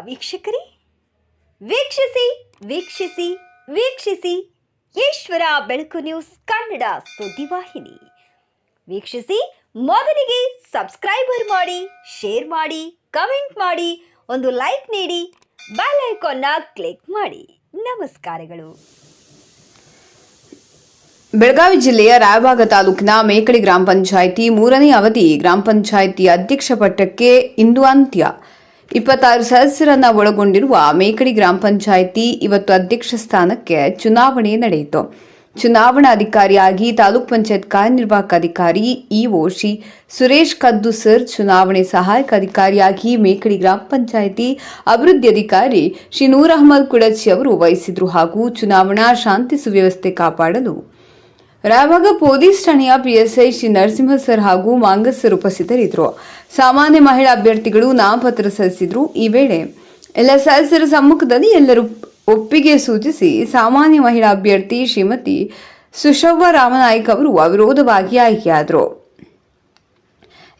ವೀಕ್ಷಕರೇ? ವೀಕ್ಷಿಸಿ ವೀಕ್ಷಿಸಿ ವೀಕ್ಷಿಸಿ. ಈಶ್ವರ ಬೆಳಕು ನ್ಯೂಸ್ ಕನ್ನಡ ಸುದ್ದಿವಾಹಿನಿ ವೀಕ್ಷಿಸಿ, ಮೊದಲಿಗೆ ಸಬ್ಸ್ಕ್ರೈಬರ್ ಮಾಡಿ, ಶೇರ್ ಮಾಡಿ, ಕಮೆಂಟ್ ಮಾಡಿ, ಒಂದು ಲೈಕ್ ನೀಡಿ, ಬೆಲ್ ಐಕಾನ್ನ ಕ್ಲಿಕ್ ಮಾಡಿ. ನಮಸ್ಕಾರಗಳು. ಬೆಳಗಾವಿ ಜಿಲ್ಲೆಯ ರಾಯಭಾಗ ತಾಲೂಕಿನ ಮೇಕಳಿ ಗ್ರಾಮ ಪಂಚಾಯಿತಿ ಮೂರನೇ ಅವಧಿ ಗ್ರಾಮ ಪಂಚಾಯಿತಿ ಅಧ್ಯಕ್ಷ ಪಟ್ಟಕ್ಕೆ ಇಂದು ಅಂತ್ಯ. ಇಪ್ಪತ್ತಾರು ಸದಸ್ಯರನ್ನ ಒಳಗೊಂಡಿರುವ ಮೇಕಡಿ ಗ್ರಾಮ ಪಂಚಾಯಿತಿ ಇವತ್ತು ಅಧ್ಯಕ್ಷ ಸ್ಥಾನಕ್ಕೆ ಚುನಾವಣೆ ನಡೆಯಿತು. ಚುನಾವಣಾಧಿಕಾರಿಯಾಗಿ ತಾಲೂಕ್ ಪಂಚಾಯತ್ ಕಾರ್ಯನಿರ್ವಾಹಕ ಅಧಿಕಾರಿ ಇಒ ಶ್ರೀ ಸುರೇಶ್ ಕದ್ದು ಸರ್, ಚುನಾವಣೆ ಸಹಾಯಕ ಅಧಿಕಾರಿಯಾಗಿ ಮೇಕಡಿ ಗ್ರಾಮ ಪಂಚಾಯಿತಿ ಅಭಿವೃದ್ಧಿ ಅಧಿಕಾರಿ ಶ್ರೀ ನೂರ್ ಅಹಮದ್ ಕುಡಚಿ ಅವರು ವಹಿಸಿದ್ರು ಹಾಗೂ ಚುನಾವಣಾ ಶಾಂತಿ ಸುವ್ಯವಸ್ಥೆ ಕಾಪಾಡಲು ರಾಯಭಾಗ ಪೊಲೀಸ್ ಠಾಣೆಯ ಪಿಎಸ್ಐ ಶ್ರೀ ನರಸಿಂಹ ಸರ್ ಹಾಗೂ ಮಾಂಗಸ್ ಸರ್ ಉಪಸ್ಥಿತರಿದ್ದರು. ಸಾಮಾನ್ಯ ಮಹಿಳಾ ಅಭ್ಯರ್ಥಿಗಳು ನಾಮಪತ್ರ ಸಲ್ಲಿಸಿದ್ರು. ಈ ವೇಳೆ ಎಲ್ಲ ಸದಸ್ಯರ ಸಮ್ಮುಖದಲ್ಲಿ ಎಲ್ಲರೂ ಒಪ್ಪಿಗೆ ಸೂಚಿಸಿ ಸಾಮಾನ್ಯ ಮಹಿಳಾ ಅಭ್ಯರ್ಥಿ ಶ್ರೀಮತಿ ಸುಶವ್ವ ರಾಮನಾಯ್ಕ ಅವರು ಅವಿರೋಧವಾಗಿ ಆಯ್ಕೆಯಾದರು.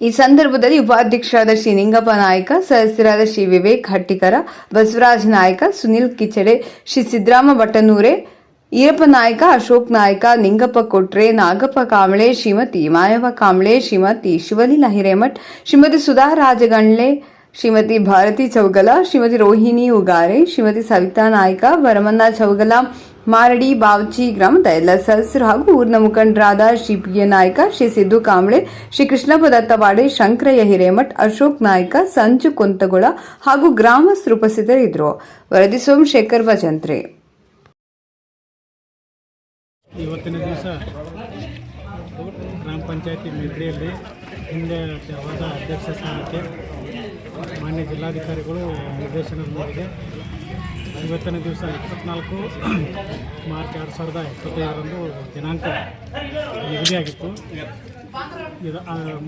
ಈ ಸಂದರ್ಭದಲ್ಲಿ ಉಪಾಧ್ಯಕ್ಷರಾದ ಶ್ರೀ ನಿಂಗಪ್ಪ ನಾಯಕ, ಸದಸ್ಯರಾದ ಶ್ರೀ ವಿವೇಕ್ ಹಟ್ಟಿಕರ, ಬಸವರಾಜ ನಾಯಕ, ಸುನಿಲ್ ಕಿಚಡೆ, ಶ್ರೀ ಸಿದ್ದರಾಮ ಬಟ್ಟನೂರೆ ಈರಪ್ಪ ನಾಯಕ, ಅಶೋಕ್ ನಾಯಕ, ನಿಂಗಪ್ಪ ಕೊಟ್ರೆ, ನಾಗಪ್ಪ ಕಾಂಬಳೆ, ಶ್ರೀಮತಿ ಮಾಯವ ಕಾಂಬಳೆ, ಶ್ರೀಮತಿ ಶಿವಲೀಲಾ ಹಿರೇಮಠ್, ಶ್ರೀಮತಿ ಸುಧಾ ರಾಜಗಣ್ಲೆ ಶ್ರೀಮತಿ ಭಾರತಿ ಚೌಗಲ, ಶ್ರೀಮತಿ ರೋಹಿಣಿ ಉಗಾರೆ, ಶ್ರೀಮತಿ ಸವಿತಾ ನಾಯಕ, ವರಮನ್ನ ಚೌಗಲ, ಮಾರಡಿ ಬಾವಚಿ ಗ್ರಾಮದ ಎಲ್ಲ ಸದಸ್ಯರು ಹಾಗೂ ಊರಿನ ಮುಖಂಡರಾದ ಶ್ರೀ ಪಿ ಎ ನಾಯಕ, ಶ್ರೀ ಸಿದ್ದು ಕಾಂಬಳೆ, ಶ್ರೀ ಕೃಷ್ಣಪ್ಪ ದತ್ತವಾಡೆ ಶಂಕರಯ್ಯ ಹಿರೇಮಠ್, ಅಶೋಕ್ ನಾಯ್ಕ, ಸಂಜು ಕುಂತಗೊಳ ಹಾಗೂ ಗ್ರಾಮಸ್ಥರು ಉಪಸ್ಥಿತರಿದ್ದರು. ವರದಿ ಸೋಮಶೇಖರ್ ಭಜಂತ್ರೆ. ಇವತ್ತಿನ ದಿವಸ ಗ್ರಾಮ ಪಂಚಾಯತಿ ಮೇತ್ರಿಯಲ್ಲಿ ಹಿಂದೆ ಹೋದ ಅಧ್ಯಕ್ಷ ಸ್ಥಾನಕ್ಕೆ ಮಾನ್ಯ ಜಿಲ್ಲಾಧಿಕಾರಿಗಳು ನಿರ್ದೇಶನದ ಮೇರೆಗೆ ಐವತ್ತನೇ ದಿವಸ ಇಪ್ಪತ್ನಾಲ್ಕು ಮಾರ್ಚ್ ಎರಡು ಸಾವಿರದ ಇಪ್ಪತ್ತೈದರಂದು ದಿನಾಂಕ ನಿಗದಿಯಾಗಿತ್ತು. ಇದು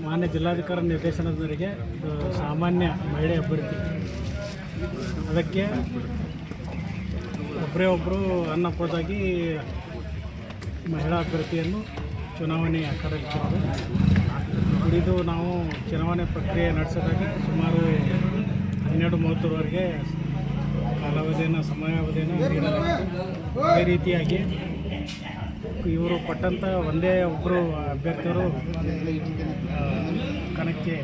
ಮಾನ್ಯ ಜಿಲ್ಲಾಧಿಕಾರಿ ನಿರ್ದೇಶನದ ಮೇರೆಗೆ ಸಾಮಾನ್ಯ ಮಹಿಳೆ ಅಭ್ಯರ್ಥಿ. ಅದಕ್ಕೆ ಒಬ್ಬರೇ ಒಬ್ಬರು ಅನ್ನಪೋದಾಗಿ ಮಹಿಳಾ ಅಭ್ಯರ್ಥಿಯನ್ನು ಚುನಾವಣೆ ಅಖಾಡಲಿಕ್ಕಿತ್ತು ಉಳಿದು ನಾವು ಚುನಾವಣೆ ಪ್ರಕ್ರಿಯೆ ನಡೆಸೋದಾಗಿ ಸುಮಾರು ಹನ್ನೆರಡು ಮೂವತ್ತರವರೆಗೆ ಕಾಲಾವಧಿಯನ್ನು, ಸಮಯಾವಧಿಯನ್ನು ಅದೇ ರೀತಿಯಾಗಿ ಇವರು ಕೊಟ್ಟಂಥ ಒಂದೇ ಒಬ್ಬರು ಅಭ್ಯರ್ಥಿಯರು ಕಣಕ್ಕೆ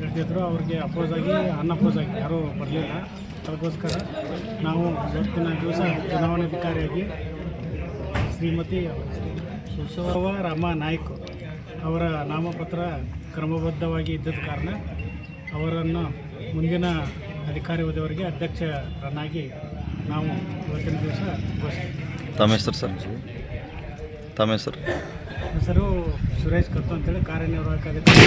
ಇಳಿದಿದ್ರು. ಅವ್ರಿಗೆ ಅಪೋಸ್ ಆಗಿ, ಅನ್ಅಪೋಸ್ ಆಗಿ ಯಾರೂ ಬರಲಿಲ್ಲ. ಅದಕ್ಕೋಸ್ಕರ ನಾವು ಇವತ್ತಿನ ದಿವಸ ಚುನಾವಣಾಧಿಕಾರಿಯಾಗಿ ಶ್ರೀಮತಿ ಸುಸವ ರಾಮ ನಾಯ್ಕ ಅವರ ನಾಮಪತ್ರ ಕ್ರಮಬದ್ಧವಾಗಿ ಇದ್ದದ ಕಾರಣ ಅವರನ್ನು ಮುಂದಿನ ಅಧಿಕಾರಿ ಹುದ್ದೆವರೆಗೆ ಅಧ್ಯಕ್ಷರನ್ನಾಗಿ ನಾವು ಇವತ್ತಿನ ದಿವಸ ತಮ್ಮ ಹೆಸರು ಸರ್ ತಮ್ಮ ಹೆಸರು? ಹೆಸರು ಸುರೇಶ್ ಕತ್ತು ಅಂತೇಳಿ ಕಾರ್ಯನಿರ್ವಾಹಕ ಅಧಿಕಾರಿ.